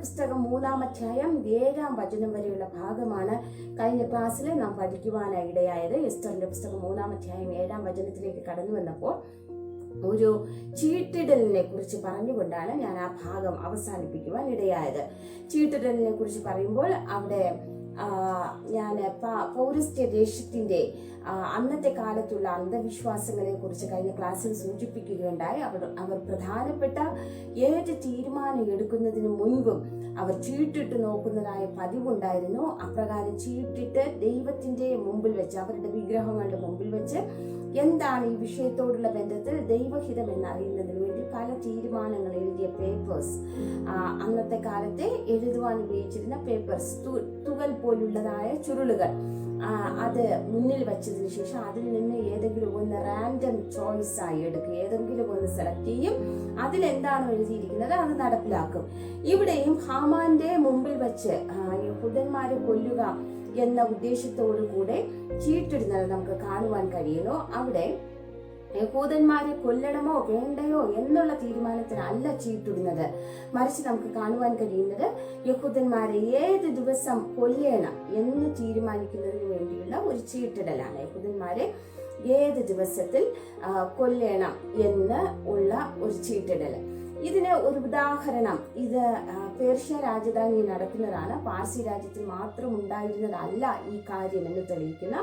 പുസ്തകം മൂന്നാം അധ്യായം ഏഴാം വചനം വരെയുള്ള ഭാഗമാണ്. കഴിഞ്ഞ ക്ലാസ്സിൽ നാം പഠിക്കുവാനായി ഇടയായത് എസ്റ്ററിന്റെ പുസ്തകം മൂന്നാം അധ്യായം ഏഴാം വചനത്തിലേക്ക് കടന്നു വന്നപ്പോൾ ഒരു ചീട്ടിടലിനെ കുറിച്ച് പറഞ്ഞുകൊണ്ടാണ് ഞാൻ ആ ഭാഗം അവസാനിപ്പിക്കുവാൻ ഇടയായത് ചീട്ടിടലിനെ കുറിച്ച് പറയുമ്പോൾ അവിടെ ഞാൻ പൗരസ്ത്യ ദേശത്തിന്റെ അന്നത്തെ കാലത്തുള്ള അന്ധവിശ്വാസങ്ങളെ കുറിച്ച് കഴിഞ്ഞ ക്ലാസ്സിൽ സൂചിപ്പിക്കുകയുണ്ടായി. അവർ അവർ പ്രധാനപ്പെട്ട ഏത് തീരുമാനം എടുക്കുന്നതിന് മുൻപും അവർ ചീട്ടിട്ട് നോക്കുന്നതായ പതിവുണ്ടായിരുന്നു. അപ്രകാരം ചീട്ടിട്ട് ദൈവത്തിന്റെ മുമ്പിൽ വെച്ച് അവരുടെ വിഗ്രഹങ്ങളുടെ മുമ്പിൽ വെച്ച് എന്താണ് ഈ വിഷയത്തോടുള്ള ബന്ധത്തിൽ ദൈവഹിതം എന്നറിയുന്നതിന് വേണ്ടി പല തീരുമാനങ്ങൾ എഴുതിയ പേപ്പേഴ്സ് അന്നത്തെ കാലത്തെ എഴുതുവാൻ ഉപയോഗിച്ചിരുന്ന പേപ്പേഴ്സ് തുകൽ പോലുള്ളതായ ചുരുളുകൾ. അത് മുന്നിൽ വെച്ചതിന് ശേഷം അതിൽ നിന്ന് ഏതെങ്കിലും ഒന്ന് റാൻഡം ചോയ്സ് ആയി എടുക്കുക. ഏതെങ്കിലും ഒന്ന് സെലക്ട് ചെയ്യും. അതിൽ എന്താണോ എഴുതിയിരിക്കുന്നത് അത് നടപ്പിലാക്കും. ഇവിടെയും ഹാമാന്റെ മുമ്പിൽ വെച്ച് എന്ന ഉദ്ദേശത്തോടു കൂടെ ചീട്ടിടുന്നത് നമുക്ക് കാണുവാൻ കഴിയുന്നു. അവിടെ യഹൂദന്മാരെ കൊല്ലണമോ വേണ്ടയോ എന്നുള്ള തീരുമാനത്തിനല്ല ചീട്ടിടുന്നത്. മറിച്ച് നമുക്ക് കാണുവാൻ കഴിയുന്നത് യഹൂദന്മാരെ ഏത് ദിവസം കൊല്ലണം എന്ന് തീരുമാനിക്കുന്നതിന് വേണ്ടിയുള്ള ഒരു ചീട്ടിടലാണ്. യഹൂദന്മാരെ ഏത് ദിവസത്തിൽ കൊല്ലണം എന്ന് ഉള്ള ഒരു ചീട്ടിടൽ ഇതിന് ഒരു ഉദാഹരണം. ഇത് പേർഷ്യ രാജധാനി നടക്കുന്നതാണ്. പാർസി രാജ്യത്തിൽ മാത്രം ഉണ്ടായിരുന്നതല്ല ഈ കാര്യം എന്ന് തെളിയിക്കുന്ന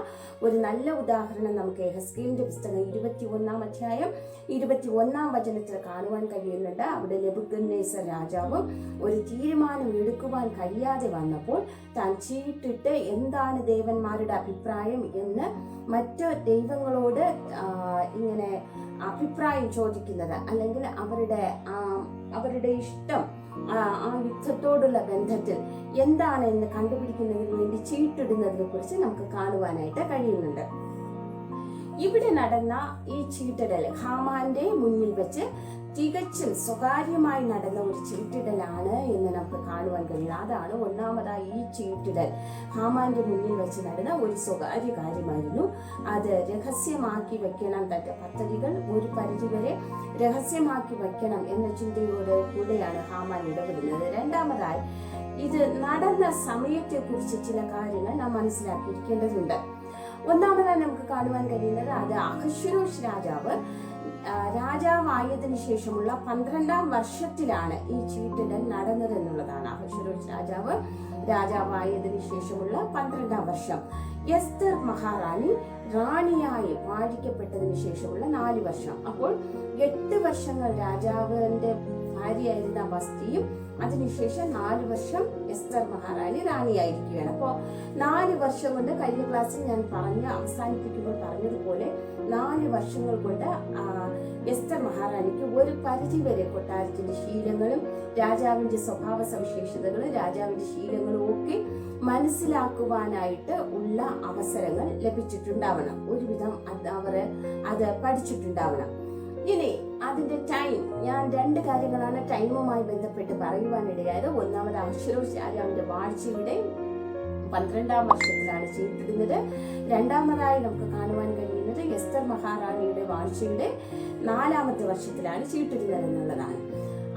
ഒരു നല്ല ഉദാഹരണം നമുക്ക് എഹസ്കേലിന്റെ പുസ്തകം ഇരുപത്തി ഒന്നാം അധ്യായം ഇരുപത്തി ഒന്നാം വചനത്തിൽ കാണുവാൻ കഴിയുന്നുണ്ട്. അവിടെ നെബുക്കന്നേസർ രാജാവും ഒരു തീരുമാനം എടുക്കുവാൻ കഴിയാതെ വന്നപ്പോൾ താൻ ചീട്ടിട്ട് എന്താണ് ദേവന്മാരുടെ അഭിപ്രായം എന്ന് മറ്റ് ദൈവങ്ങളോട് ഇങ്ങനെ അഭിപ്രായം ചോദിക്കുന്നത് അല്ലെങ്കിൽ അവരുടെ അവരുടെ ഇഷ്ടം ആ യുദ്ധത്തോടുള്ള ബന്ധത്തിൽ എന്താണ് എന്ന് കണ്ടുപിടിക്കുന്നതിന് വേണ്ടി ചീട്ടിടുന്നതിനെ കുറിച്ച് നമുക്ക് കാണുവാനായിട്ട് കഴിയുന്നുണ്ട്. ഇവിടെ നടന്ന ഈ ചീട്ടിടൽ ഹാമാന്റെ മുന്നിൽ വെച്ച് തികച്ചും സ്വകാര്യമായി നടന്ന ഒരു ചീട്ടിടലാണ് എന്ന് നമുക്ക് കാണുവാൻ കഴിയും. അതാണ് ഒന്നാമതായി ഈ ചീട്ടിടൽ ഹാമാന്റെ മുന്നിൽ വെച്ച് നടന്ന ഒരു സ്വകാര്യ കാര്യമായിരുന്നു. അത് രഹസ്യമാക്കി വെക്കണം തന്റെ പദ്ധതികൾ. ഒരു പരിധിവരെ രഹസ്യമാക്കി വെക്കണം എന്ന ചിന്തയോട് കൂടെയാണ് ഹാമാൻ ഇടപെടുന്നത്. രണ്ടാമതായി ഇത് നടന്ന സമയത്തെക്കുറിച്ച് ചില കാര്യങ്ങൾ നാം മനസ്സിലാക്കിയിരിക്കേണ്ടതുണ്ട്. ഒന്നാമതായി നമുക്ക് കാണുവാൻ കഴിയുന്നത് അത് അഹശ്വരോഷ് രാജാവ് രാജാവായതിനു ശേഷമുള്ള പന്ത്രണ്ടാം വർഷത്തിലാണ് ഈ ചീട്ടിടൽ നടന്നത് എന്നുള്ളതാണ് അഹശ്വരോഷ് രാജാവ്. രാജാവായതിനു ശേഷമുള്ള പന്ത്രണ്ടാം വർഷം. എസ്തർ മഹാറാണി റാണിയായി വാഴിക്കപ്പെട്ടതിന് ശേഷമുള്ള നാല് വർഷം. അപ്പോൾ എട്ട് വർഷങ്ങൾ രാജാവിന്റെ ഭാര്യയായിരുന്ന വസ്തിയും അതിനുശേഷം നാല് വർഷം എസ്തർ മഹാറാണി റാണിയായിരിക്കുകയാണ്. അപ്പോൾ നാല് വർഷം കൊണ്ട് കഴിഞ്ഞ ക്ലാസ്സിൽ ഞാൻ പറഞ്ഞ് അവസാനിപ്പിക്കുമ്പോൾ പറഞ്ഞതുപോലെ നാല് വർഷങ്ങൾ കൊണ്ട് എസ്തർ മഹാറാണിക്ക് ഒരു പരിധി വരെ കൊട്ടാരത്തിന്റെ ശീലങ്ങളും രാജാവിന്റെ സ്വഭാവ സവിശേഷതകളും രാജാവിന്റെ ശീലങ്ങളും ഒക്കെ മനസ്സിലാക്കുവാനായിട്ട് ഉള്ള അവസരങ്ങൾ ലഭിച്ചിട്ടുണ്ടാവണം. ഒരുവിധം അവർ അത് പഠിച്ചിട്ടുണ്ടാവണം. ഇനി അതിന്റെ ടൈം ഞാൻ രണ്ട് കാര്യങ്ങളാണ് ടൈമുമായി ബന്ധപ്പെട്ട് പറയുവാനിടയായത്. ഒന്നാമത് അക്ഷരോഷ് രാജാവിന്റെ വാഴ്ചയുടെ പന്ത്രണ്ടാം വർഷത്തിലാണ് ചെയ്തിരുന്നത് രണ്ടാമതായി നമുക്ക് കാണുവാൻ കഴിയുന്നത് എസ്തർ മഹാറാണിയുടെ വാഴ്ചയുടെ നാലാമത്തെ വർഷത്തിലാണ് ചീട്ടിടുന്നത് എന്നുള്ളതാണ്.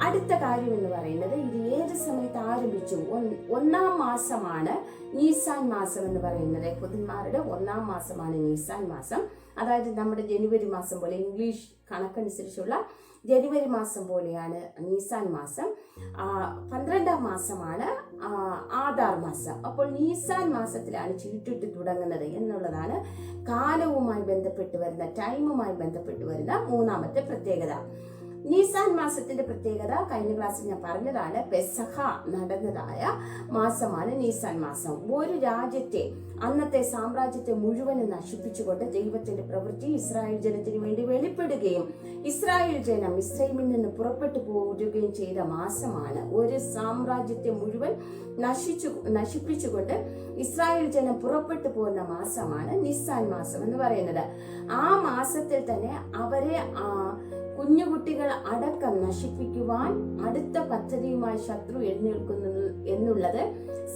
അടുത്ത കാര്യം എന്ന് പറയുന്നത് ഇത് ഏത് സമയത്ത് ആരംഭിച്ചു? ഒന്ന് ഒന്നാം മാസമാണ് നീസാൻ മാസം എന്ന് പറയുന്നത്. പുതുമാരുടെ ഒന്നാം മാസമാണ് നീസാൻ മാസം. അതായത് നമ്മുടെ ജനുവരി മാസം പോലെ ഇംഗ്ലീഷ് കണക്കനുസരിച്ചുള്ള ജനുവരി മാസം പോലെയാണ് നീസാൻ മാസം. പന്ത്രണ്ടാം മാസമാണ് ആധാർ മാസം. അപ്പോൾ നീസാൻ മാസത്തിലാണ് ചീട്ടിട്ട് തുടങ്ങുന്നത് എന്നുള്ളതാണ് കാലവുമായി ബന്ധപ്പെട്ട് വരുന്ന ടൈമുമായി ബന്ധപ്പെട്ട് വരുന്ന മൂന്നാമത്തെ പ്രത്യേകത. നീസാൻ മാസത്തിന്റെ പ്രത്യേകത കഴിഞ്ഞ ക്ലാസ്സിൽ ഞാൻ പറഞ്ഞതാണ് പെസഹ നടന്നതായ മാസമാണ് നിസാൻ മാസം. ഒരു രാജ്യത്തെ അന്നത്തെ സാമ്രാജ്യത്തെ മുഴുവനും നശിപ്പിച്ചുകൊണ്ട് ദൈവത്തിന്റെ പ്രവൃത്തി ഇസ്രായേൽ ജനത്തിന് വേണ്ടി വെളിപ്പെടുകയും ഇസ്രായേൽ ജനം ഇസ്രൈമിൽ നിന്ന് പുറപ്പെട്ടു പോരുകയും ചെയ്ത മാസമാണ് ഒരു സാമ്രാജ്യത്തെ മുഴുവൻ നശിച്ചു നശിപ്പിച്ചുകൊണ്ട് ഇസ്രായേൽ ജനം പുറപ്പെട്ടു പോകുന്ന മാസമാണ് നിസാൻ മാസം എന്ന് പറയുന്നത്. ആ മാസത്തിൽ തന്നെ അവരെ ആ കുഞ്ഞുകുട്ടികൾ അടക്കം നശിപ്പിക്കുവാൻ അടുത്ത പദ്ധതിയുമായി ശത്രു എഴുന്നേൽക്കുന്നു എന്നുള്ളത്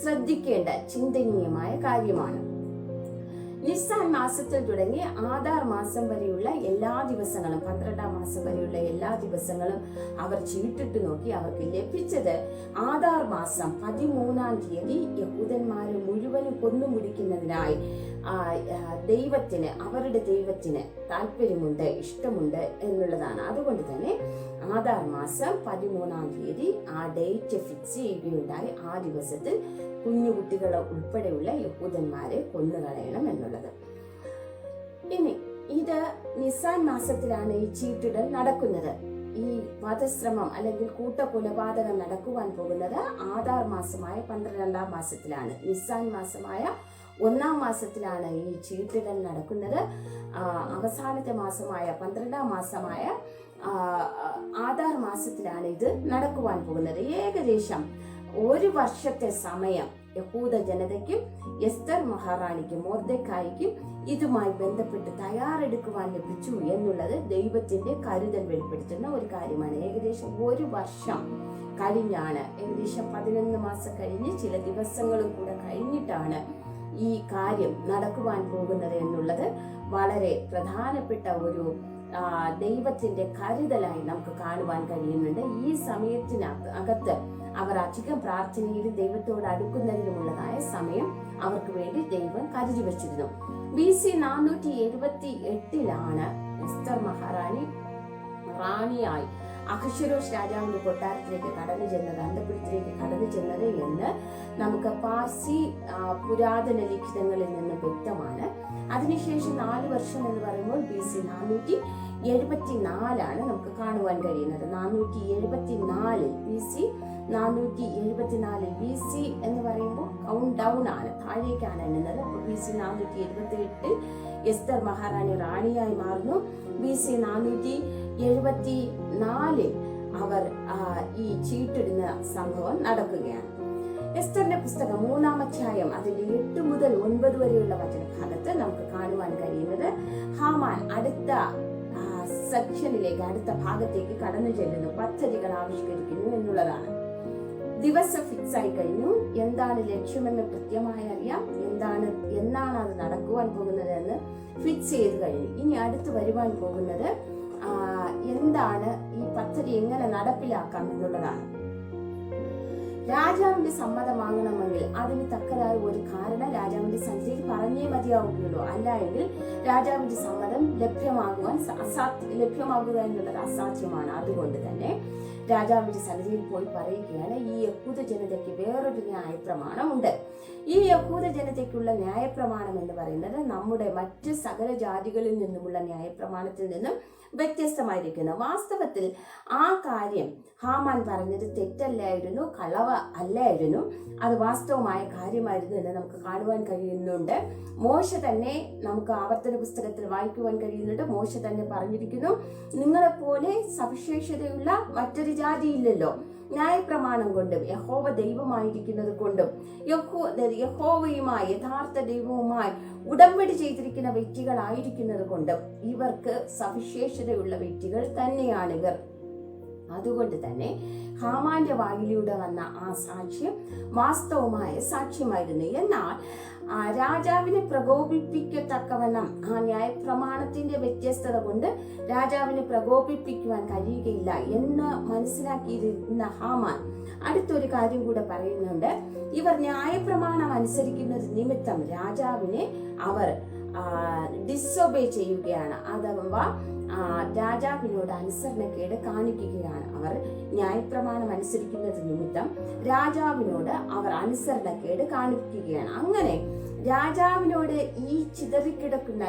ശ്രദ്ധിക്കേണ്ട ചിന്തനീയമായ കാര്യമാണ്. നിസ്സാൻ മാസത്തിൽ തുടങ്ങി ആധാർ മാസം വരെയുള്ള എല്ലാ ദിവസങ്ങളും പന്ത്രണ്ടാം മാസം വരെയുള്ള എല്ലാ ദിവസങ്ങളും അവർ ചീട്ടിട്ട് നോക്കി അവർക്ക് ലഭിച്ചത് ആധാർ മാസം പതിമൂന്നാം തീയതി യഹൂദന്മാരെ മുഴുവനും കൊന്നു മുടിക്കുന്നതിനായി ആ, ദൈവത്തിന് അവരുടെ ദൈവത്തിന് താല്പര്യമുണ്ട് ഇഷ്ടമുണ്ട് എന്നുള്ളതാണ്. അതുകൊണ്ട് തന്നെ ആധാർ മാസം പതിമൂന്നാം തീയതി ആ ഡേറ്റ് ഫിക്സ് ചെയ്യുകയുണ്ടായി. ആ ദിവസത്തിൽ കുഞ്ഞു കുട്ടികളെ ഉൾപ്പെടെയുള്ള യഹൂദന്മാരെ കൊന്നുകളയണം എന്നുള്ളത്. ഇനി ഇത് നിസാൻ മാസത്തിലാണ് ഈ ചീട്ടിടൽ നടക്കുന്നത്. ഈ വധശ്രമം അല്ലെങ്കിൽ കൂട്ടകൊലപാതകം നടക്കുവാൻ പോകുന്നത് ആധാർ മാസമായ പന്ത്രണ്ടാം മാസത്തിലാണ്. നിസാൻ മാസമായ ഒന്നാം മാസത്തിലാണ് ഈ ചീട്ടിടൽ നടക്കുന്നത്. അവസാനത്തെ മാസമായ പന്ത്രണ്ടാം മാസമായ ആധാർ മാസത്തിലാണ് ഇത് നടക്കുവാൻ പോകുന്നത്. ഏകദേശം ഒരു വർഷത്തെ സമയം യഹൂദ ജനതയ്ക്കും എസ്തർ മഹാറാണിക്കും മോർദക്കായിക്കും ഇതുമായി ബന്ധപ്പെട്ട് തയ്യാറെടുക്കുവാൻ ലഭിച്ചു എന്നുള്ളത് ദൈവത്തിന്റെ കരുതൽ വെളിപ്പെടുത്തുന്ന ഒരു കാര്യമാണ്. ഏകദേശം ഒരു വർഷം കഴിഞ്ഞാണ് ഏകദേശം പതിനൊന്ന് മാസം കഴിഞ്ഞ് ചില ദിവസങ്ങളും കൂടെ കഴിഞ്ഞിട്ടാണ് ഈ കാര്യം നടക്കുവാൻ പോകുന്നത് എന്നുള്ളത് വളരെ പ്രധാനപ്പെട്ട ഒരു ദൈവത്തിന്റെ കരുതലായി നമുക്ക് കാണുവാൻ കഴിയുന്നുണ്ട്. ഈ സമയത്തിനകത്ത് അകത്ത് അവർ അധികം പ്രാർത്ഥനയിലും ദൈവത്തോട് അടുക്കുന്നതിനുമുള്ളതായ സമയം അവർക്ക് വേണ്ടി ദൈവം കരുതി വച്ചിരുന്നു. ബി സി നാനൂറ്റി എഴുപത്തി എട്ടിലാണ് എസ്തർ മഹാറാണി റാണിയായി അഹശ്വരോഷ് രാജാവിന്റെ കൊട്ടാരത്തിലേക്ക് കടന്നു ചെന്നത് അന്തപുരത്തിലേക്ക് കടന്നു ചെന്നത് എന്ന് നമുക്ക് പാർസി പുരാതന ലിഖിതങ്ങളിൽ നിന്ന് വ്യക്തമാണ്. അതിനുശേഷം നാല് വർഷം എന്ന് പറയുമ്പോൾ ബി സി നാനൂറ്റി എഴുപത്തി നാലാണ് നമുക്ക് കാണുവാൻ കഴിയുന്നത്. നാനൂറ്റി എഴുപത്തി നാലിൽ ബി സി നാനൂറ്റി എഴുപത്തിനാലിൽ ബി സി എന്ന് പറയുമ്പോൾ കൗണ്ട് ഡൗൺ ആണ്. താഴേക്കാണ് എണ്ണുന്നത്. അപ്പോൾ ബി സി നാനൂറ്റി എഴുപത്തി എട്ടിൽ എസ്തർ മഹാറാണി റാണിയായി മാറുന്നു. ബി സി നാനൂറ്റി എഴുപത്തി നാലിൽ അവർ ഈ ചീട്ടിടുന്ന സംഭവം നടക്കുകയാണ്. എസ്തറിന്റെ പുസ്തകം മൂന്നാം അധ്യായം അതിന്റെ എട്ട് മുതൽ ഒൻപത് വരെയുള്ള വചനഭാഗത്ത് നമുക്ക് കാണുവാൻ കഴിയുന്നത് ഹാമാൻ അടുത്ത സെക്ഷനിലേക്ക് അടുത്ത ഭാഗത്തേക്ക് കടന്നു ചെല്ലുന്നു പദ്ധതികൾ ആവിഷ്കരിക്കുന്നു എന്നുള്ളതാണ്. ദിവസം ഫിക്സ് ആയി കഴിഞ്ഞു. എന്താണ് ലക്ഷ്യമെന്ന് കൃത്യമായി അറിയാം. എന്താണ് എന്നാണ് അത് നടക്കുവാൻ പോകുന്നത് എന്ന് ഫിക്സ് ചെയ്ത് കഴിഞ്ഞു. ഇനി അടുത്ത് വരുവാൻ പോകുന്നത് എന്താണ് ഈ പദ്ധതി എങ്ങനെ നടപ്പിലാക്കാം എന്നുള്ളതാണ്. രാജാവിന്റെ സമ്മതം വാങ്ങണമെങ്കിൽ അതിന് തക്കതായ ഒരു കാരണം രാജാവിന്റെ സന്നിധിയിൽ പറഞ്ഞേ മതിയാവുകയുള്ളൂ. അല്ല എങ്കിൽ രാജാവിന്റെ സമ്മതം ലഭ്യമാകുവാൻ സ- അസാധ്യ ലഭ്യമാകുക എന്നുള്ളത് അസാധ്യമാണ്. അതുകൊണ്ട് തന്നെ രാജാവിന്റെ സന്നിധിയിൽ പോയി പറയുകയാണ് ഈ യഹൂദ ജനതയ്ക്ക് വേറൊരു ന്യായപ്രമാണമുണ്ട് ഈ യഹൂദ ജനതയ്ക്കുള്ള ന്യായപ്രമാണം എന്ന് പറയുന്നത് നമ്മുടെ മറ്റ് സകല ജാതികളിൽ നിന്നുമുള്ള ന്യായപ്രമാണത്തിൽ നിന്നും വ്യത്യസ്തമായിരിക്കുന്നു. വാസ്തവത്തിൽ ആ കാര്യം ഹാമാൻ പറഞ്ഞത് തെറ്റല്ലായിരുന്നു കളവ അല്ലായിരുന്നു. അത് വാസ്തവമായ കാര്യമായിരുന്നു എന്ന് നമുക്ക് കാണുവാൻ കഴിയുന്നുണ്ട്. മോശ തന്നെ നമുക്ക് ആവർത്തന പുസ്തകത്തിൽ വായിക്കുവാൻ കഴിയുന്നുണ്ട് മോശ തന്നെ പറഞ്ഞിരിക്കുന്നു. നിങ്ങളെപ്പോലെ സവിശേഷതയുള്ള മറ്റൊരു ജാതിയില്ലല്ലോ. ന്യായപ്രമാണം കൊണ്ടും യഹോവ ദൈവമായിരിക്കുന്നത് കൊണ്ടും യഹോ യഹോവയുമായി യഥാർത്ഥ ദൈവവുമായി ഉടമ്പടി ചെയ്തിരിക്കുന്ന വ്യക്തികളായിരിക്കുന്നത് കൊണ്ടും ഇവർക്ക് സവിശേഷതയുള്ള വ്യക്തികൾ തന്നെയാണ് ഇവർ. അതുകൊണ്ട് തന്നെ ഹാമാന്റെ വായിലൂടെ വന്ന ആ സാക്ഷ്യം വാസ്തവമായ സാക്ഷ്യമായിരുന്നു. എന്നാൽ രാജാവിനെ പ്രകോപിപ്പിക്കത്തക്കവണ്ണം ആ ന്യായപ്രമാണത്തിന്റെ വ്യത്യസ്തത കൊണ്ട് രാജാവിനെ പ്രകോപിപ്പിക്കുവാൻ കഴിയുകയില്ല എന്ന് മനസ്സിലാക്കിയിരുന്ന ഹാമാൻ അടുത്തൊരു കാര്യം കൂടെ പറയുന്നുണ്ട്. ഇവർ ന്യായപ്രമാണം അനുസരിക്കുന്നത് നിമിത്തം രാജാവിനെ അവർ ഡിസൊബേ ചെയ്യുകയാണ്. അഥവാ രാജാവിനോട് അനുസരണക്കേട് കാണിക്കുകയാണ് അവർ ന്യായപ്രമാണം അനുസരിക്കുന്നത് നിമിത്തം രാജാവിനോട് അവർ അനുസരണക്കേട് കാണിക്കുകയാണ്. അങ്ങനെ രാജാവിനോട് ഈ ചിതറിക്കിടക്കുന്ന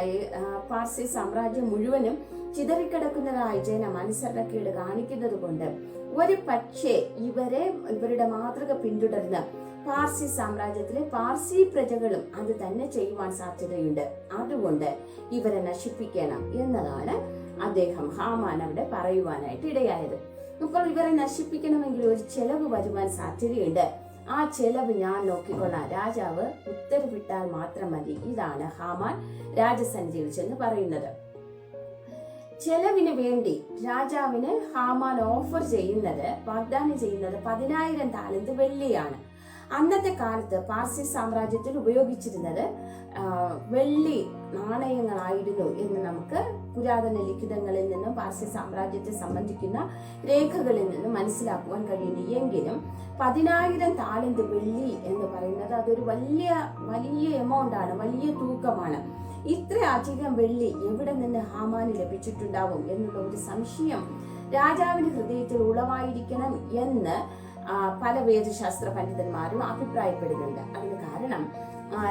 പാർസി സാമ്രാജ്യം മുഴുവനും ചിതറിക്കിടക്കുന്നതായി ജനം അനുസരണക്കേട് കാണിക്കുന്നത് കൊണ്ട് ഒരു പക്ഷേ ഇവരെ ഇവരുടെ മാതൃക പിന്തുടർന്ന് പാർസി സാമ്രാജ്യത്തിലെ പാർസി പ്രജകളും അത് തന്നെ ചെയ്യുവാൻ സാധ്യതയുണ്ട്. അതുകൊണ്ട് ഇവരെ നശിപ്പിക്കണം എന്നതാണ് അദ്ദേഹം ഹാമാൻ അവിടെ പറയുവാനായിട്ട് ഇടയായത്. അപ്പോൾ ഇവരെ നശിപ്പിക്കണമെങ്കിൽ ഒരു ചെലവ് വരുവാൻ സാധ്യതയുണ്ട്. ആ ചെലവ് ഞാൻ നോക്കിക്കൊള്ളാം. രാജാവ് ഉത്തരവിട്ടാൽ മാത്രം മതി. ഇതാണ് ഹാമാൻ രാജസന്നിധിയിൽ ചെന്ന് പറയുന്നത്. ചെലവിന് വേണ്ടി രാജാവിന് ഹാമാൻ ഓഫർ ചെയ്യുന്നത് വാഗ്ദാനം ചെയ്യുന്നത് പതിനായിരം താലന്ത് വെള്ളിയാണ്. അന്നത്തെ കാലത്ത് പാർസി സാമ്രാജ്യത്തിൽ ഉപയോഗിച്ചിരുന്നത് വെള്ളി നാണയങ്ങളായിരുന്നു എന്ന് നമുക്ക് പുരാതന ലിഖിതങ്ങളിൽ നിന്നും പാർസി സാമ്രാജ്യത്തെ സംബന്ധിക്കുന്ന രേഖകളിൽ നിന്നും മനസ്സിലാക്കുവാൻ കഴിയുന്നു. എങ്കിലും പതിനായിരം താലന്ത് വെള്ളി എന്ന് പറയുന്നത് അതൊരു വലിയ വലിയ എമൗണ്ട് ആണ് വലിയ തൂക്കമാണ്. ഇത്ര അധികം വെള്ളി എവിടെ നിന്ന് ഹാമാന് ലഭിച്ചിട്ടുണ്ടാവും എന്നുള്ള ഒരു സംശയം രാജാവിന്റെ ഹൃദയത്തിൽ ഉളവായിരിക്കണം എന്ന് പല വേദശാസ്ത്ര പണ്ഡിതന്മാരും അഭിപ്രായപ്പെടുന്നുണ്ട്. അതിന് കാരണം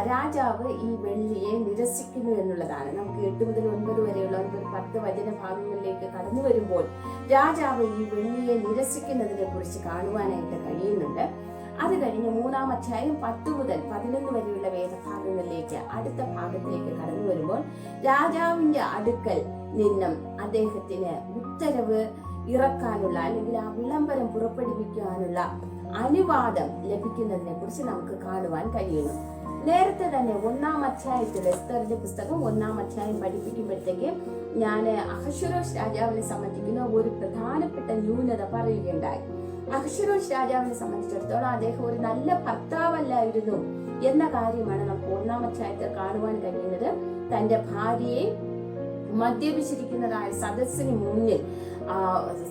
രാജാവ് ഈ വെള്ളിയെ നിരസിക്കുന്നു എന്നുള്ളതാണ്. നമുക്ക് എട്ട് മുതൽ ഒൻപത് വരെയുള്ള ഒൻപത് പത്ത് വചന ഭാഗങ്ങളിലേക്ക് കടന്നു വരുമ്പോൾ രാജാവ് ഈ വെള്ളിയെ നിരസിക്കുന്നതിനെ കുറിച്ച് കാണുവാനായിട്ട് കഴിയുന്നുണ്ട്. അത് കഴിഞ്ഞ് മൂന്നാം അധ്യായം പത്ത് മുതൽ പതിനൊന്ന് വരെയുള്ള വേദഭാഗങ്ങളിലേക്ക് അടുത്ത ഭാഗത്തിലേക്ക് കടന്നു വരുമ്പോൾ രാജാവിന്റെ അടുക്കൽ നിന്നും അദ്ദേഹത്തിന് ഉത്തരവ് ഇറക്കാനുള്ള അല്ലെങ്കിൽ ആ വിളംബരം പുറപ്പെടുവിക്കാനുള്ള അനുവാദം ലഭിക്കുന്നതിനെ കുറിച്ച് നമുക്ക് കാണുവാൻ കഴിയുന്നു. നേരത്തെ തന്നെ ഒന്നാം അധ്യായത്തിൽ എസ്തറിന്റെ പുസ്തകം ഒന്നാം അധ്യായം പഠിപ്പിക്കുമ്പോഴത്തേക്ക് ഞാൻ അഹശ്വരോഷ് രാജാവിനെ സംബന്ധിക്കുന്ന ഒരു പ്രധാനപ്പെട്ട ന്യൂനത പറയുകയുണ്ടായി. അഹശ്വരോഷ് രാജാവിനെ സംബന്ധിച്ചിടത്തോളം അദ്ദേഹം ഒരു നല്ല ഭർത്താവല്ലായിരുന്നു എന്ന കാര്യമാണ് നമുക്ക് ഒന്നാം അധ്യായത്തിൽ കാണുവാൻ കഴിയുന്നത്. തന്റെ ഭാര്യയെ മദ്യപിച്ചിരിക്കുന്നതായ സദസ്സിന് മുന്നിൽ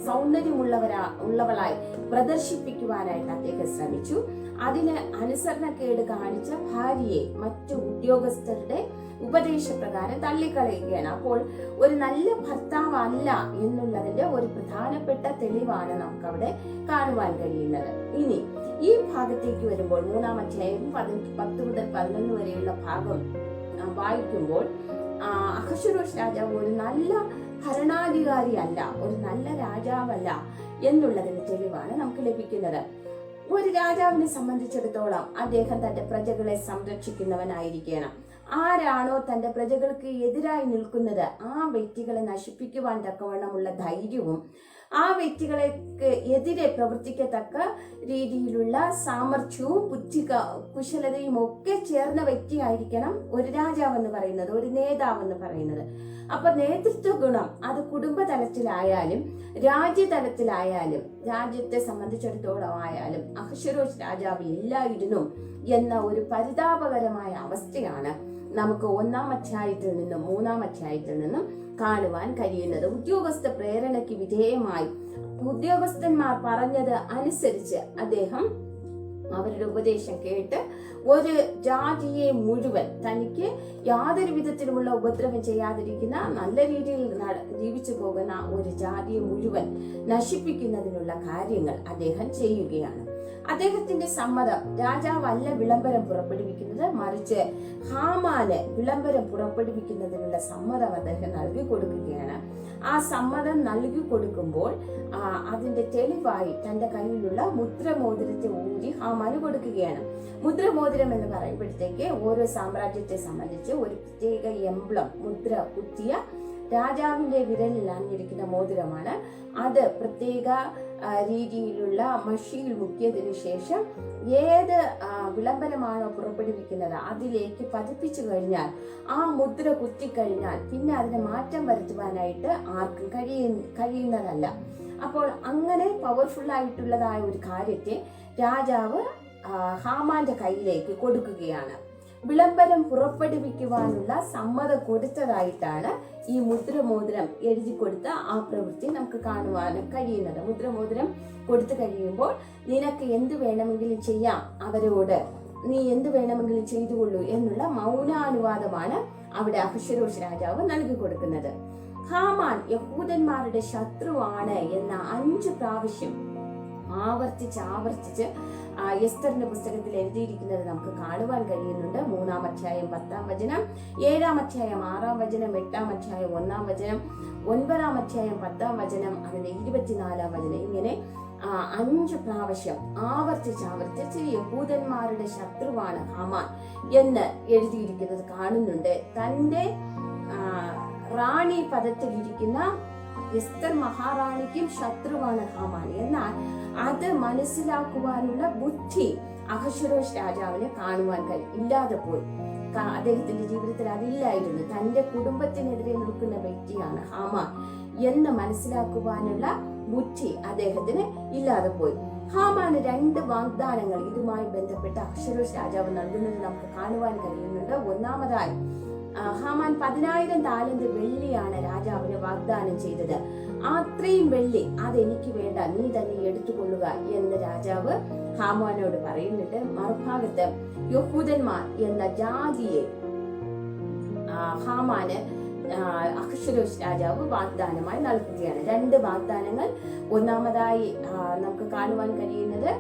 സൗന്ദര്യമുള്ളവരാ ഉള്ളവളായി പ്രദർശിപ്പിക്കുവാനായിട്ട് അദ്ദേഹം ശ്രമിച്ചു. അതിന് അനുസരണക്കേട് കാണിച്ച ഭാര്യയെ മറ്റു ഉദ്യോഗസ്ഥരുടെ ഉപദേശപ്രകാരം തള്ളിക്കളയുകയാണ്. അപ്പോൾ ഒരു നല്ല ഭർത്താവല്ല എന്നുള്ളതിന്റെ ഒരു പ്രധാനപ്പെട്ട തെളിവാണ് നമുക്ക് അവിടെ കാണുവാൻ കഴിയുന്നത്. ഇനി ഈ ഭാഗത്തേക്ക് വരുമ്പോൾ മൂന്നാം അധ്യായം പതി പത്ത് മുതൽ പതിനൊന്ന് വരെയുള്ള ഭാഗം വായിക്കുമ്പോൾ അഹശ്വരോഷ് രാജാവ് ഒരു നല്ല ഭരണാധികാരിയല്ല ഒരു നല്ല രാജാവല്ല എന്നുള്ളതിന് തെളിവാണ് നമുക്ക് ലഭിക്കുന്നത്. ഒരു രാജാവിനെ സംബന്ധിച്ചിടത്തോളം അദ്ദേഹം തന്റെ പ്രജകളെ സംരക്ഷിക്കുന്നവനായിരിക്കണം. ആരാണോ തന്റെ പ്രജകൾക്ക് എതിരായി നിൽക്കുന്നത് ആ വ്യക്തികളെ നശിപ്പിക്കുവാൻ തക്കവണ്ണമുള്ള ധൈര്യവും ആ വ്യക്തികളെക്ക് എതിരെ പ്രവർത്തിക്കത്തക്ക രീതിയിലുള്ള സാമർഥ്യവും ബുദ്ധി കുശലതയും ഒക്കെ ചേർന്ന വ്യക്തിയായിരിക്കണം ഒരു രാജാവ് എന്ന് പറയുന്നത് ഒരു നേതാവ് എന്ന് പറയുന്നത്. അപ്പൊ നേതൃത്വ ഗുണം അത് കുടുംബ തലത്തിലായാലും രാജ്യതലത്തിലായാലും രാജ്യത്തെ സംബന്ധിച്ചിടത്തോളം ആയാലും അഹശ്വരോഷ് രാജാവ് ഇല്ലായിരുന്നു എന്ന ഒരു പരിതാപകരമായ അവസ്ഥയാണ് നമുക്ക് ഒന്നാം അധ്യായത്തിൽ നിന്നും മൂന്നാം അധ്യായത്തിൽ നിന്നും കാണുവാൻ കഴിയുന്നത്. ഉദ്യോഗസ്ഥ പ്രേരണയ്ക്ക് വിധേയമായി. ഉദ്യോഗസ്ഥന്മാർ പറഞ്ഞത് അനുസരിച്ച് അദ്ദേഹം അവരുടെ ഉപദേശം കേട്ട് ഒരു ജാതിയെ മുഴുവൻ തനിക്ക് യാതൊരു വിധത്തിലുമുള്ള ഉപദ്രവം ചെയ്യാതിരിക്കുന്ന നല്ല രീതിയിൽ ജീവിച്ചു പോകുന്ന ഒരു ജാതിയെ മുഴുവൻ നശിപ്പിക്കുന്നതിനുള്ള കാര്യങ്ങൾ അദ്ദേഹം ചെയ്യുകയാണ്. അദ്ദേഹത്തിന്റെ സമ്മതം രാജാവല്ല വിളംബരം പുറപ്പെടുവിക്കുന്നത് മറിച്ച് ഹാമാന് വിളംബരം പുറപ്പെടുവിക്കുന്നതിനുള്ള സമ്മതം അദ്ദേഹം നൽകി കൊടുക്കുകയാണ് ആ സമ്മതം നൽകി കൊടുക്കുമ്പോൾ അതിന്റെ തെളിവായി തന്റെ കയ്യിലുള്ള മുദ്രമോതിരത്തെ ഊരി ഹാമാന് കൊടുക്കുകയാണ്. മുദ്രമോതിരം എന്ന് പറയുമ്പോഴത്തേക്ക് ഓരോ സാമ്രാജ്യത്തെ സംബന്ധിച്ച് ഒരു പ്രത്യേക എംബ്ലം മുദ്ര കുത്തിയ രാജാവിന്റെ വിരലിൽ അണിഞ്ഞിരിക്കുന്ന മോതിരമാണ്. അത് പ്രത്യേക രീതിയിലുള്ള മഷിയിൽ മുക്കിയതിനു ശേഷം ഏത് വിളംബരമാണോ പുറപ്പെടുവിക്കുന്നത് അതിലേക്ക് പതിപ്പിച്ചു കഴിഞ്ഞാൽ ആ മുദ്ര കുത്തിക്കഴിഞ്ഞാൽ പിന്നെ അതിന് മാറ്റം വരുത്തുവാനായിട്ട് ആർക്കും കഴിയ കഴിയുന്നതല്ല. അപ്പോൾ അങ്ങനെ പവർഫുൾ ആയിട്ടുള്ളതായ ഒരു കാര്യത്തെ രാജാവ് ഹാമാന്റെ കയ്യിലേക്ക് കൊടുക്കുകയാണ്. വിളംബരം പുറപ്പെടുവിക്കുവാനുള്ള സമ്മതം കൊടുത്തതായിട്ടാണ് ഈ മുദ്രമോതിരം എഴുതി കൊടുത്ത ആ പ്രവൃത്തി നമുക്ക് കാണുവാനും കഴിയുന്നത്. മുദ്രമോതിരം കൊടുത്തു കഴിയുമ്പോൾ നിനക്ക് എന്ത് വേണമെങ്കിലും ചെയ്യാം. അവരോട് നീ എന്ത് വേണമെങ്കിലും ചെയ്തുകൊള്ളൂ എന്നുള്ള മൗനാനുവാദമാണ് അവിടെ അഹശ്വരോഷ് രാജാവ് നൽകി കൊടുക്കുന്നത്. ഹാമാൻ യഹൂദന്മാരുടെ ശത്രുവാണ് എന്ന അഞ്ചു പ്രാവശ്യം ആവർത്തിച്ച് ആവർത്തിച്ച് എസ്തറിന്റെ പുസ്തകത്തിൽ എഴുതിയിരിക്കുന്നത് നമുക്ക് കാണുവാൻ കഴിയുന്നുണ്ട്. മൂന്നാം അധ്യായം പത്താം വചനം ഏഴാം അധ്യായം ആറാം വചനം എട്ടാം അധ്യായം ഒന്നാം വചനം ഒൻപതാം അധ്യായം പത്താം വചനം അതിന്റെ ഇരുപത്തിനാലാം വചനം. ഇങ്ങനെ അഞ്ച് പ്രാവശ്യം ആവർത്തിച്ച് ആവർത്തിച്ച് യഹൂദന്മാരുടെ ശത്രുവാണ് ഹമാൻ എന്ന് എഴുതിയിരിക്കുന്നത് കാണുന്നുണ്ട്. തന്റെ റാണി പദത്തിലിരിക്കുന്ന എസ്തർ മഹാറാണിക്കും ശത്രുവാണ് ഹാമാൻ എന്നാൽ അത് മനസ്സിലാക്കുവാനുള്ള ബുദ്ധി അഹശ്വരോഷ് രാജാവിനെ കാണുവാൻ കഴിയും ഇല്ലാതെ പോയി. അദ്ദേഹത്തിന്റെ ജീവിതത്തിൽ അതില്ലായിരുന്നു. തന്റെ കുടുംബത്തിനെതിരെ നിൽക്കുന്ന വ്യക്തിയാണ് ഹാമാൻ എന്ന് മനസ്സിലാക്കുവാനുള്ള ബുദ്ധി അദ്ദേഹത്തിന് ഇല്ലാതെ പോയി. ഹാമാന് രണ്ട് വാഗ്ദാനങ്ങൾ ഇതുമായി ബന്ധപ്പെട്ട് അക്ഷരോഷ് രാജാവ് നൽകുന്നത് നമുക്ക് കാണുവാൻ കഴിയുന്നുണ്ട്. ഒന്നാമതായി ഹാമാൻ പതിനായിരം താലന്റ് വെള്ളിയാണ് രാജാവിന് വാഗ്ദാനം ചെയ്തത്. അത്രയും വെള്ളി അതെനിക്ക് വേണ്ട നീ തന്നെ എടുത്തുകൊള്ളുക എന്ന് രാജാവ് ഹാമാനോട് പറയുന്നുണ്ട്. മറുഭാഗത്ത് യഹൂദന്മാർ എന്ന ജാതിയെ ഹാമാന് അക്ഷരോഷ് രാജാവ് വാഗ്ദാനമായി നൽകുകയാണ്. രണ്ട് വാഗ്ദാനങ്ങൾ. ഒന്നാമതായി നമുക്ക് കാണുവാൻ കഴിയുന്നത്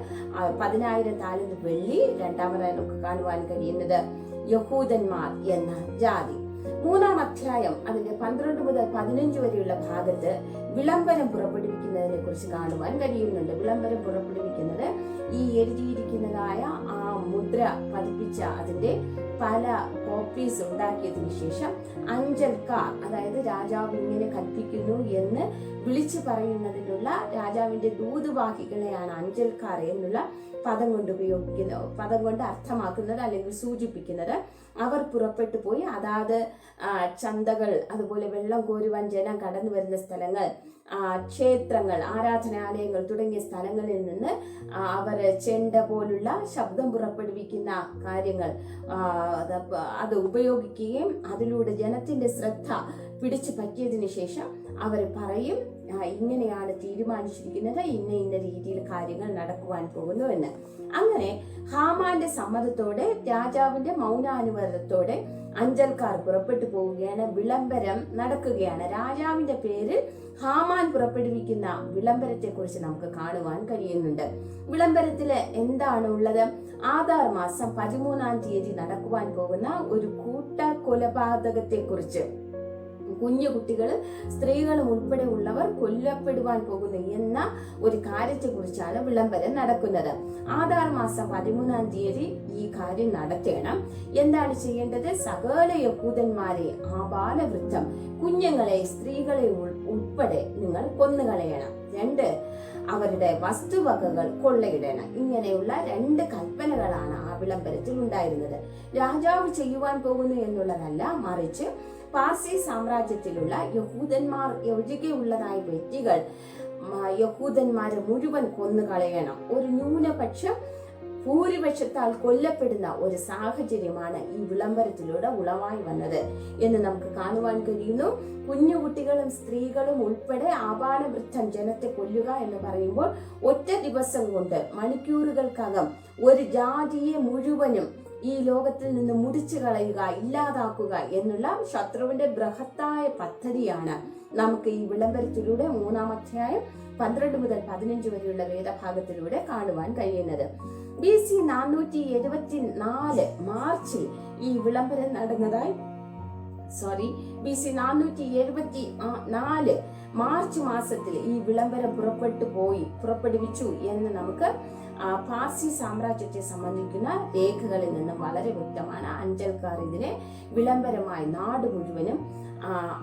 പതിനായിരം താലന്റ് വെള്ളി രണ്ടാമതായി നമുക്ക് കാണുവാൻ കഴിയുന്നത് യഹൂദന്മാർ എന്ന ജാതി. മൂന്നാം അധ്യായം അതിന്റെ പന്ത്രണ്ട് മുതൽ പതിനഞ്ച് വരെയുള്ള ഭാഗത്ത് വിളംബരം പുറപ്പെടുവിക്കുന്നതിനെ കുറിച്ച് കാണുവാൻ കഴിയുന്നുണ്ട്. വിളംബരം പുറപ്പെടുവിക്കുന്നത് ഈ എഴുതിയിരിക്കുന്നതായ മുദ്ര പതിപ്പിച്ച അതിന്റെ പല കോപ്പീസ് ഉണ്ടാക്കിയതിനു ശേഷം അഞ്ചൽക്കാർ അതായത് രാജാവ് ഇങ്ങനെ കൽപ്പിക്കുന്നു എന്ന് വിളിച്ചു പറയുന്നതിനുള്ള രാജാവിന്റെ ദൂതുവാഹികളെയാണ് അഞ്ചൽക്കാർ എന്നുള്ള പദം കൊണ്ട് ഉപയോഗിക്കുന്ന പദം കൊണ്ട് അർത്ഥമാക്കുന്നത് അല്ലെങ്കിൽ സൂചിപ്പിക്കുന്നത്. അവർ പുറപ്പെട്ടു പോയി. അതാത് ചന്തകൾ അതുപോലെ വെള്ളം കോരുവാൻ ജനം കടന്നു വരുന്ന സ്ഥലങ്ങൾ ക്ഷേത്രങ്ങൾ ആരാധനാലയങ്ങൾ തുടങ്ങിയ സ്ഥലങ്ങളിൽ നിന്ന് അവർ ചെണ്ട പോലുള്ള ശബ്ദം പുറപ്പെടുവിക്കുന്ന കാര്യങ്ങൾ അത് ഉപയോഗിക്കുകയും അതിലൂടെ ജനത്തിന്റെ ശ്രദ്ധ പിടിച്ചു പറ്റിയതിനു ശേഷം അവർ പറയും ഇങ്ങനെയാണ് തീരുമാനിച്ചിരിക്കുന്നത് ഇന്ന ഇന്ന രീതിയിൽ കാര്യങ്ങൾ നടക്കുവാൻ പോകുന്നു എന്ന് അങ്ങനെ ഹാമാന്റെ സമ്മതത്തോടെ രാജാവിന്റെ മൗനാനുവാദത്തോടെ അഞ്ചൽക്കാർ പുറപ്പെട്ടു പോവുകയാണ് വിളംബരം നടക്കുകയാണ്. രാജാവിന്റെ പേരിൽ ഹാമാൻ പുറപ്പെടുവിക്കുന്ന വിളംബരത്തെ കുറിച്ച് നമുക്ക് കാണുവാൻ കഴിയുന്നുണ്ട്. വിളംബരത്തിൽ എന്താണ് ഉള്ളത്? ആധാർ മാസം പതിമൂന്നാം തീയതി നടക്കുവാൻ പോകുന്ന ഒരു കൂട്ട കൊലപാതകത്തെ കുറിച്ച് കുഞ്ഞു കുട്ടികൾ സ്ത്രീകളും ഉൾപ്പെടെ ഉള്ളവർ കൊല്ലപ്പെടുവാൻ പോകുന്നു എന്ന ഒരു കാര്യത്തെ കുറിച്ചാണ് വിളംബരം നടക്കുന്നത്. ആധാർ മാസം പതിമൂന്നാം തീയതി ഈ കാര്യം നടത്തണം. എന്താണ് ചെയ്യേണ്ടത്? സകല യഹൂദന്മാരെ ബാലവൃദ്ധം കുഞ്ഞുങ്ങളെ സ്ത്രീകളെ ഉൾപ്പെടെ നിങ്ങൾ കൊന്നുകളയണം. രണ്ട് അവരുടെ വസ്തുവകകൾ കൊള്ളയിടണം. ഇങ്ങനെയുള്ള രണ്ട് കൽപ്പനകളാണ് ആ വിളംബരത്തിൽ ഉണ്ടായിരുന്നത്. രാജാവ് ചെയ്യുവാൻ പോകുന്നു എന്നുള്ളതല്ല മറിച്ച് പാർസി സാമ്രാജ്യത്തിലുള്ള യഹൂദന്മാർ ഒഴികെയുള്ളതായ വ്യക്തികൾ യഹൂദന്മാരെ മുഴുവൻ കൊന്നു കളയണം ഒരു ന്യൂനപക്ഷം ഭൂരിപക്ഷത്താൽ കൊല്ലപ്പെടുന്ന ഒരു സാഹചര്യമാണ് ഈ വിളംബരത്തിലൂടെ ഉളവായി വന്നത് എന്ന് നമുക്ക് കാണുവാൻ കഴിയുന്നു. കുഞ്ഞുകുട്ടികളും സ്ത്രീകളും ഉൾപ്പെടെ ആപാലവൃദ്ധം ജനത്തെ കൊല്ലുക എന്ന് പറയുമ്പോൾ ഒറ്റ ദിവസം കൊണ്ട് മണിക്കൂറുകൾക്കകം ഒരു ജാതിയെ മുഴുവനും ഈ ലോകത്തിൽ നിന്ന് മുടിച്ചു കളയുക ഇല്ലാതാക്കുക എന്നുള്ള ശത്രുവിന്റെ ബൃഹത്തായ പദ്ധതിയാണ് നമുക്ക് ഈ വിളംബരത്തിലൂടെ മൂന്നാം അധ്യായം പന്ത്രണ്ട് മുതൽ പതിനഞ്ച് വരെയുള്ള വേദഭാഗത്തിലൂടെ കാണുവാൻ കഴിയുന്നത്. ബി സി നാനൂറ്റി എഴുപത്തി നാല് മാർച്ചിൽ ഈ വിളംബരം നടന്നതായി സോറി ബി സി നാനൂറ്റി എഴുപത്തി നാല് മാർച്ച് മാസത്തിൽ ഈ വിളംബരം പുറപ്പെട്ടു പോയി പുറപ്പെടുവിച്ചു എന്ന് നമുക്ക് പാർസി സാമ്രാജ്യത്തെ സംബന്ധിക്കുന്ന രേഖകളിൽ നിന്ന് വളരെ വ്യക്തമാണ്. അഞ്ചൽക്കാർ ഇതിനെ വിളംബരമായി നാട് മുഴുവനും ആ,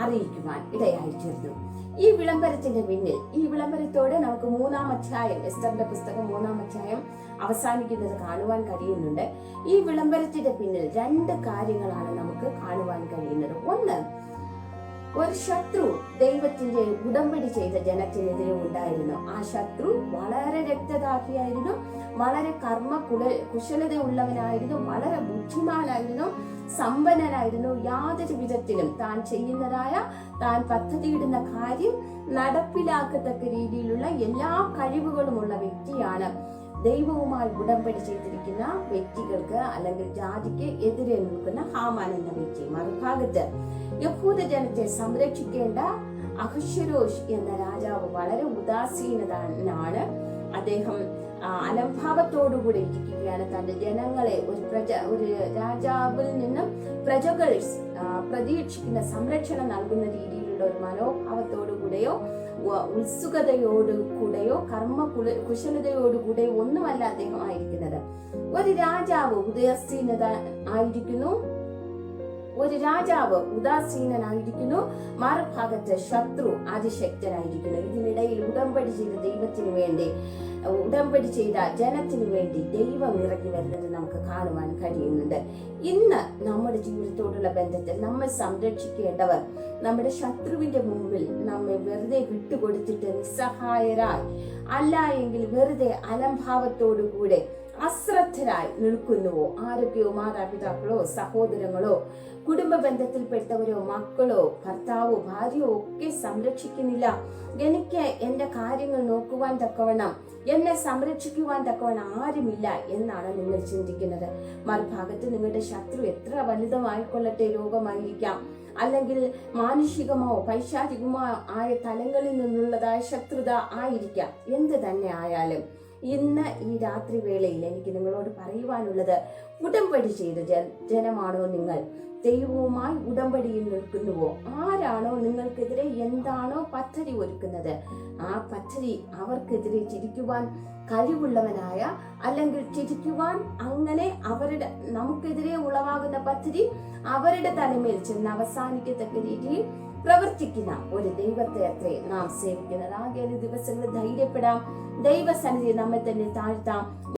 അറിയിക്കുവാൻ ഇടയായി തീർന്നു. ഈ വിളംബരത്തിന്റെ പിന്നിൽ ഈ വിളംബരത്തോടെ നമുക്ക് മൂന്നാം അധ്യായം എസ്റ്ററിന്റെ പുസ്തകം മൂന്നാം അധ്യായം അവസാനിക്കുന്നത് കാണുവാൻ കഴിയുന്നുണ്ട്. ഈ വിളംബരത്തിന്റെ പിന്നിൽ രണ്ട് കാര്യങ്ങളാണ് നമുക്ക് കാണുവാൻ കഴിയുന്നത്. ഒന്ന് ഒരു ശത്രു ദൈവത്തിന്റെ ഉടമ്പടി ചെയ്ത ജനത്തിനെതിരെ ഉണ്ടായിരുന്നു. ആ ശത്രു വളരെ രക്തദാഹിയായിരുന്നു വളരെ കർമ്മ കുല കുശലത ഉള്ളവനായിരുന്നു വളരെ ബുദ്ധിമാനായിരുന്നു സമ്പന്നനായിരുന്നു. യാതൊരു വിധത്തിലും താൻ ചെയ്യുന്നതായ താൻ പദ്ധതിയിടുന്ന കാര്യം നടപ്പിലാക്കത്തക്ക രീതിയിലുള്ള എല്ലാ കഴിവുകളുമുള്ള വ്യക്തിയാണ്. ദൈവവുമായി ഉടമ്പടി ചെയ്തിരിക്കുന്ന വ്യക്തികൾക്ക് അല്ലെങ്കിൽ ജാതിക്ക് എതിരെ നിൽക്കുന്ന ഹാമാൻ എന്ന വ്യക്തി മറുഭാഗത്ത് യഹൂദ ജനത്തെ സംരക്ഷിക്കേണ്ട അഹശ്വരോഷ് എന്ന രാജാവ് വളരെ ഉദാസീനതാണ് അദ്ദേഹം അലംഭാവത്തോടുകൂടി ഇരിക്കുകയാണ്. തന്റെ ജനങ്ങളെ ഒരു പ്രജ ഒരു രാജാവിൽ നിന്നും പ്രജകൾ പ്രതീക്ഷിക്കുന്ന സംരക്ഷണം നൽകുന്ന രീതിയിലുള്ള ഒരു മനോഭാവത്തോടുകൂടെയോ ഉത്സുകതയോടു കൂടെയോ കർമ്മ കുശലതയോടുകൂടെ ഒന്നുമല്ല അദ്ദേഹം ആയിരിക്കുന്നത്. ഒരു രാജാവ് ഉദയസീനത ആയിരിക്കുന്നു. ഒരു രാജാവ് ഉദാസീനനായിരിക്കുന്നു. മറുഭാഗത്ത് ശത്രു അതിശക്തനായിരിക്കുന്നു. ഇതിനിടയിൽ ഉടമ്പടി ചെയ്ത ദൈവത്തിന് വേണ്ടി ഉടമ്പടി ചെയ്ത ജനത്തിന് വേണ്ടി ദൈവം ഇറങ്ങി വരുന്നത് നമുക്ക് കാണുവാൻ കഴിയുന്നുണ്ട്. ഇന്ന് നമ്മുടെ ജീവിതത്തോടുള്ള ബന്ധത്തിൽ നമ്മൾ സംരക്ഷിക്കേണ്ടവർ നമ്മുടെ ശത്രുവിന്റെ മുമ്പിൽ നമ്മെ വെറുതെ വിട്ടുകൊടുത്തിട്ട് നിസ്സഹായരായി അല്ല എങ്കിൽ വെറുതെ അലംഭാവത്തോടു കൂടെ അശ്രദ്ധരായി നിൽക്കുന്നുവോ? ആരൊക്കെയോ മാതാപിതാക്കളോ സഹോദരങ്ങളോ കുടുംബ ബന്ധത്തിൽപ്പെട്ടവരോ മക്കളോ ഭർത്താവോ ഭാര്യയോ ഒക്കെ സംരക്ഷിക്കുന്നില്ല. എനിക്ക് എന്റെ കാര്യങ്ങൾ നോക്കുവാൻ തക്കവണ്ണം എന്നെ സംരക്ഷിക്കുവാൻ തക്കവണ്ണം ആരുമില്ല എന്നാണ് നിങ്ങൾ ചിന്തിക്കുന്നത്. മറുഭാഗത്ത് നിങ്ങളുടെ ശത്രു എത്ര വലുതമായിക്കൊള്ളട്ടെ രോഗമായിരിക്കാം അല്ലെങ്കിൽ മാനുഷികമോ പൈശാചികമോ ആയ തലങ്ങളിൽ നിന്നുള്ളതായ ശത്രുത ആയിരിക്കാം. എന്ത് തന്നെ ആയാലും ഇന്ന് ഈ രാത്രി വേളയിൽ എനിക്ക് നിങ്ങളോട് പറയുവാനുള്ളത് ഉടമ്പടി ചെയ്ത ജനമാണോ നിങ്ങൾ? ദൈവവുമായി ഉടമ്പടിയിൽ നിൽക്കുന്നുവോ? ആരാണോ നിങ്ങൾക്കെതിരെ എന്താണോ പദ്ധതി ഒരുക്കുന്നത്? ആ പദ്ധതി അവർക്കെതിരെ ചിരിക്കുവാൻ കഴിവുള്ളവനായ അല്ലെങ്കിൽ ചിരിക്കുവാൻ അങ്ങനെ അവരുടെ നമുക്കെതിരെ ഉളവാകുന്ന പദ്ധതി അവരുടെ തലമേൽ ചെന്ന് അവസാനിക്കത്തക്ക രീതിയിൽ പ്രവർത്തിക്കുന്ന ഒരു ദൈവത്തെ അത്രേ നാം സേവിക്കുന്നത് ആകെ ദിവസങ്ങളിൽ ധൈര്യപ്പെടാം. ദൈവസന്നിധി നമ്മെ തന്നെ താഴ്ത്താം.